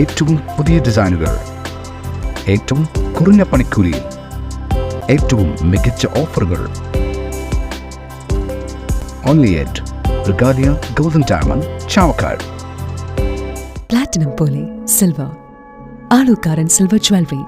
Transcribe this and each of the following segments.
ഏറ്റവും പുതിയ ഡിസൈനുകൾ ഏറ്റവും കുറഞ്ഞ പണിക്കൂലിയിൽ ഏറ്റവും മികച്ച ഓഫറുകൾ. Only at Regalia golden diamond Chavakkad platinum പോലെ silver Alukkaran silver jewellery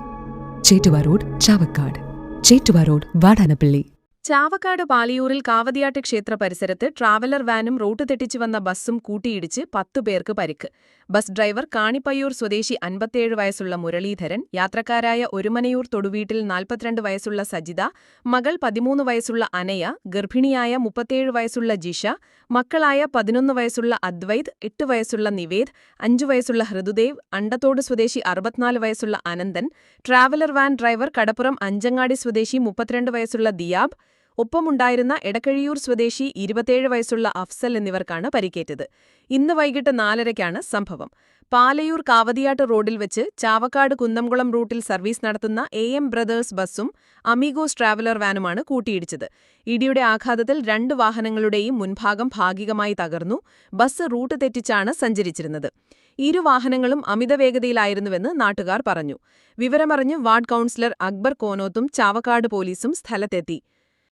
Chettuva road Chavakkad Chettuva road Vadanappally. Chavakkad പാലിയൂരിൽ കാവതിയാട്ട് ക്ഷേത്ര പരിസരത്ത് ട്രാവലർ വാനും റൂട്ട് തെറ്റിച്ചു വന്ന ബസ്സും കൂട്ടിയിടിച്ച് പത്തു പേർക്ക് പരിക്ക്. ബസ് ഡ്രൈവർ കാണിപ്പയ്യൂർ സ്വദേശി അൻപത്തിയേഴ് വയസ്സുള്ള മുരളീധരൻ യാത്രക്കാരായ ഒരുമനയൂർ തൊടുവീട്ടിൽ നാൽപ്പത്തിരണ്ട് വയസ്സുള്ള സജിത മകൾ പതിമൂന്ന് വയസ്സുള്ള അനയ ഗർഭിണിയായ മുപ്പത്തിയേഴ് വയസ്സുള്ള ജിഷ മക്കളായ പതിനൊന്ന് വയസ്സുള്ള അദ്വൈത് എട്ട് വയസ്സുള്ള നിവേദ് അഞ്ചു വയസ്സുള്ള ഹൃദുദേവ് അണ്ടത്തോട് സ്വദേശി അറുപത്തിനാല് വയസ്സുള്ള Ananthan traveller van driver Kadappuram Anchangadi സ്വദേശി മുപ്പത്തിരണ്ട് വയസ്സുള്ള ദിയാബ് ഒപ്പമുണ്ടായിരുന്ന എടക്കഴിയൂർ സ്വദേശി ഇരുപത്തിയേഴ് വയസ്സുള്ള അഫ്സൽ എന്നിവർക്കാണ് പരിക്കേറ്റത്. ഇന്ന് വൈകിട്ട് നാലരയ്ക്കാണ് സംഭവം. പാലയൂർ കാവതിയാട്ട് റോഡിൽ വെച്ച് ചാവക്കാട് കുന്നംകുളം റൂട്ടിൽ സർവീസ് നടത്തുന്ന എ എം ബ്രദേഴ്സ് ബസ്സും അമീഗോസ് ട്രാവലർ വാനുമാണ് കൂട്ടിയിടിച്ചത്. ഇടിയുടെ ആഘാതത്തിൽ രണ്ട് വാഹനങ്ങളുടെയും മുൻഭാഗം ഭാഗികമായി തകർന്നു. ബസ് റൂട്ട് തെറ്റിച്ചാണ് സഞ്ചരിച്ചിരുന്നത്. ഇരു വാഹനങ്ങളും അമിതവേഗതയിലായിരുന്നുവെന്ന് നാട്ടുകാർ പറഞ്ഞു. വിവരമറിഞ്ഞ് വാർഡ് കൌൺസിലർ അക്ബർ കോനോത്തും ചാവക്കാട് പോലീസും സ്ഥലത്തെത്തി.